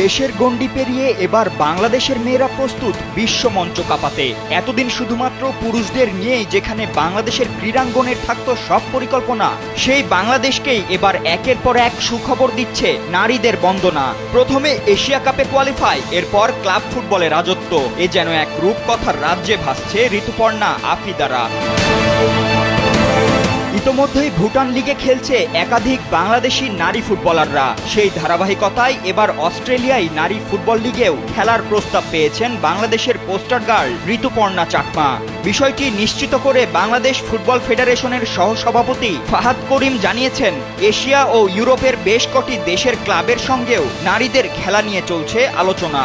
দেশের গণ্ডি পেরিয়ে এবার বাংলাদেশের মেয়েরা প্রস্তুত বিশ্ব মঞ্চ কাঁপাতে। এতদিন শুধুমাত্র পুরুষদের নিয়েই যেখানে বাংলাদেশের ক্রীড়াঙ্গনের থাকত সব পরিকল্পনা, সেই বাংলাদেশকেই এবার একের পর এক সুখবর দিচ্ছে নারীদের বন্দনা। প্রথমে এশিয়া কাপে কোয়ালিফাই এরপর ক্লাব ফুটবলে রাজত্ব। এ যেন এক রূপকথার রাজ্যে ভাসছে ঋতুপর্ণা আফিদারা ইতোমধ্যেই ভুটান লিগে খেলছে একাধিক বাংলাদেশি নারী ফুটবলাররা। সেই ধারাবাহিকতায় এবার অস্ট্রেলিয়ায় নারী ফুটবল লিগেও খেলার প্রস্তাব পেয়েছেন বাংলাদেশের পোস্টার গার্ল ঋতুপর্ণা চাকমা। বিষয়টি নিশ্চিত করে বাংলাদেশ ফুটবল ফেডারেশনের সহসভাপতি ফাহাদ করিম জানিয়েছেন, এশিয়া ও ইউরোপের বেশ কটি দেশের ক্লাবের সঙ্গেও নারীদের খেলা নিয়ে চলছে আলোচনা।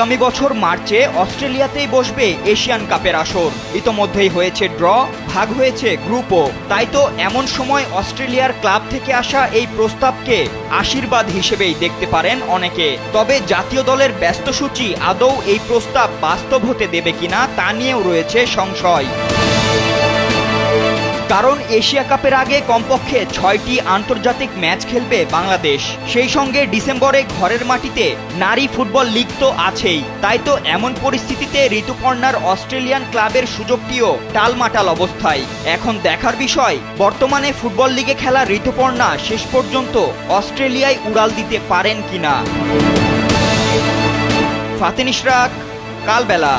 আগামী বছর মার্চে অস্ট্রেলিয়াতেই বসবে এশিয়ান কাপের আসর। ইতোমধ্যেই হয়েছে ড্র, ভাগ হয়েছে গ্রুপও তাই তো এমন সময় অস্ট্রেলিয়ার ক্লাব থেকে আসা এই প্রস্তাবকে আশীর্বাদ হিসেবেই দেখতে পারেন অনেকে। তবে জাতীয় দলের ব্যস্ত সূচি আদৌ এই প্রস্তাব বাস্তব হতে দেবে কিনা তা নিয়েও রয়েছে সংশয়। কারণ এশিয়া কাপের আগে কমপক্ষে ছয়টি আন্তর্জাতিক ম্যাচ খেলবে বাংলাদেশ। সেই সঙ্গে ডিসেম্বরে ঘরের মাটিতে নারী ফুটবল লিগ তো আছেই। তাই তো এমন পরিস্থিতিতে ঋতুপর্ণার অস্ট্রেলিয়ান ক্লাবের সুযোগটিও টালমাটাল অবস্থায়। এখন দেখার বিষয়, বর্তমানে ফুটবল লিগে খেলা ঋতুপর্ণা শেষ পর্যন্ত অস্ট্রেলিয়ায় উড়াল দিতে পারেন কিনা? ফাতিন ইশরাক কালবেলা।